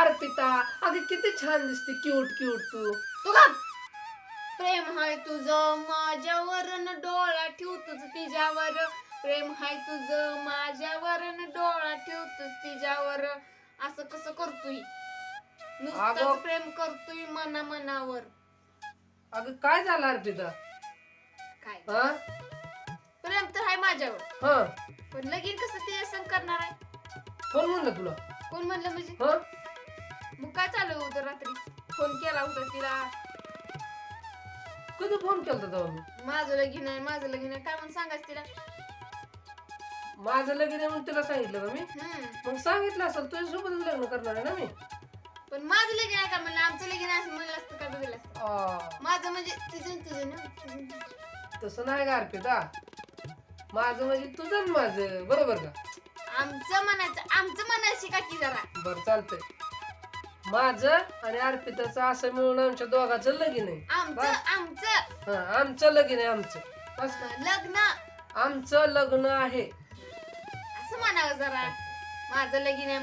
अर्पिता अगं किती छान दिसते क्यूट क्यूट तू. तू का? प्रेम हाय तुझं माझ्यावर न डोळा ठेवतोच तिच्यावर. प्रेम हाय तुझं माझ्यावर न डोळा ठेवतोच तिच्यावर. असं कसं करतोय? नुसतंच अगं. प्रेम करतोय मना मनावर. अगं काय झालं अर्पिता? काय? हा? प्रेम तर आहे माझ्यावर. हा. पण लगीन कसं ते संग करणार आहे? कोण म्हणलं तुला? कोण म्हणलं म्हणजे? हा? फोन केला होता तिला. कधी फोन केलता तेव्हा मी? माझं लगीन आहे माझं लगीन आहे. काय म्हणून सांगायचं तिला? माझं लगीन आहे म्हणून तुला सांगितलं का मी? हम्म. मग सांगितलं असेल तुझ्यासोबतच लग्न करणार आहे ना मी? पण माझं लगीन आहे का म्हणलं? आमचं लगीन आहे असं म्हणलं असतं का बघितलं असतं? आ, माझं म्हणजे तुझं आणि तुझं ना? तुझं आणि तुझं. तसं नाही का अर्पिता? माझं म्हणजे तुझं आणि माझं. बरोबर का? आमचं म्हणायचं आमचं म्हणायची का की जरा. बरं चालतंय. माझं आणि अर्पिताचं असं मिळून आमच्या दोघांचं लगीन आहे. आमचं आमचं. हा आमचं लगीन आहे आमचं. बस लग्न. आमचं लग्न आहे. असं म्हणावं जरा. माझं लगीन आहे